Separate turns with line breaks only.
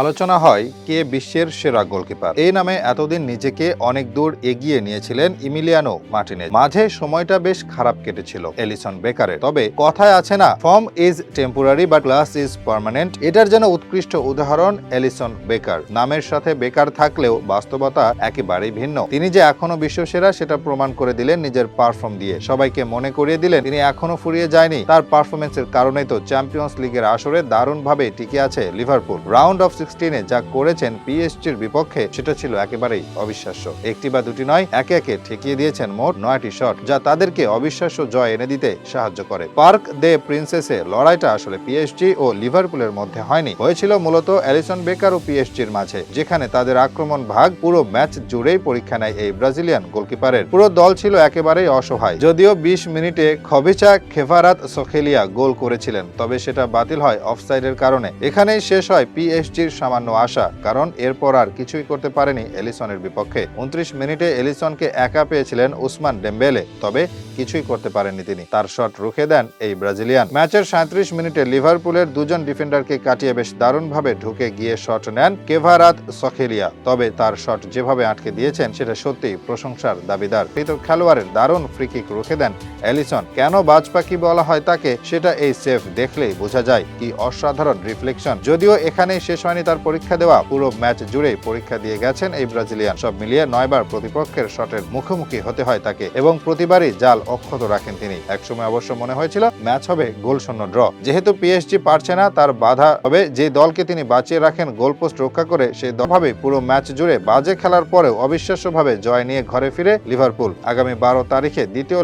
আলোচনা হয় কে বিশ্বের সেরা গোলকিপার। এই নামে এতদিন নিজেকে অনেক দূর এগিয়ে নিয়েছিলেন ইমিলিয়ানো মার্টিনেজ। মাঝে সময়টা বেশ খারাপ কেটেছিল এলিসন বেকারের। তবে কথায় আছে না, ফর্ম ইজ টেম্পোরারি বা ক্লাস ইজ পার্মানেন্ট। এটার যেন উৎকৃষ্ট উদাহরণ এলিসন বেকার। নামের সাথে বেকার থাকলেও বাস্তবতা একেবারেই ভিন্ন। তিনি যে এখনও বিশ্বসেরা, সেটা প্রমাণ করে দিলেন নিজের পারফর্ম দিয়ে। সবাইকে মনে করিয়ে দিলেন, তিনি এখনও ফুরিয়ে যায়নি। তার পারফরমেন্সের কারণেই তো চ্যাম্পিয়ন্স লিগের আসরে দারুণভাবে টিকে আছে লিভারপুল। রাউন্ড অফ সিক্সটিনে যা করেছেন পিএসজির বিপক্ষে, সেটা ছিল একেবারেই অবিশ্বাস্য। একটি বা দুটি নয়, একে একে ঠেকিয়ে দিয়েছেন মোট নয়টি শট, যা তাদেরকে অবিশ্বাস্য জয় এনে দিতে সাহায্য করে। পার্ক দে প্রিন্সেসে লড়াইটা আসলে পিএসজি ও লিভারপুলের মধ্যে হয়নি। হয়েছিল মূলত অ্যালিসন বেকার ও পিএসজির মাঝে, যেখানে তাদের আক্রমণ ভাগ পুরো ম্যাচ জুড়েই পরীক্ষা নেয় এই ব্রাজিলিয়ান গোলকিপারের। পুরো দল ছিল একেবারেই অসহায়। যদিও বিশ মিনিটে খবিচা খেফারাত সোখেলিয়া গোল করেছিলেন, তবে সেটা বাতিল হয় অফসাইডের কারণে। এখানেই শেষ হয় পিএসজির সামান্য আশা, কারণ এরপর আর কিছুই করতে পারেনি এলিসনের বিপক্ষে। উনত্রিশ মিনিটে এলিসনকে একা পেয়েছিলেন উসমান ডেম্বেলে, তবে কিছুই করতে পারেননি তিনি। তার শট রুখে দেন এই ব্রাজিলিয়ান। ম্যাচের সাঁত্রিশ মিনিটে লিভারপুলের দুজন ডিফেন্ডারকে কাটিয়ে বেশ দারুণভাবে ঢুকে গিয়ে শট নেন কেভারাত সখেলিয়া। তবে তার শট যেভাবে আটকে দিয়েছেন, সেটা সত্যিই প্রশংসার দাবিদার। ভিতর খেলোয়াড়ের দারুণ ফ্রিকিক রুখে দেন অ্যালিসন। কেন বাজ পাখি বলা হয় তাকে, সেটা এই সেফ দেখলেই বোঝা যায়। কি অসাধারণ রিফ্লেকশন। যদিও এখানেই শেষ হয়নি তার পরীক্ষা দেওয়া, পুরো ম্যাচ জুড়েই পরীক্ষা দিয়ে গেছেন এই ব্রাজিলিয়ান। সব মিলিয়ে নয়বার প্রতিপক্ষের শটের মুখোমুখি হতে হয় তাকে। এবং প্রতিবারই জাল অক্ষত রাখেন তিনি। একসময় অবশ্য মনে হয়েছিল, ম্যাচ হবে গোল শূন্য ড্র। যেহেতু পিএসজি পারছে না, তার বাধা হবে যে দলকে তিনি বাঁচিয়ে রাখেন, গোলপোস্ট রক্ষা করে সে দলভাবে পুরো ম্যাচ জুড়ে বাজে খেলার পরেও অবিশ্বাস্যভাবে জয় নিয়ে ঘরে ফিরে লিভারপুল। আগামী বারো তারিখে দ্বিতীয়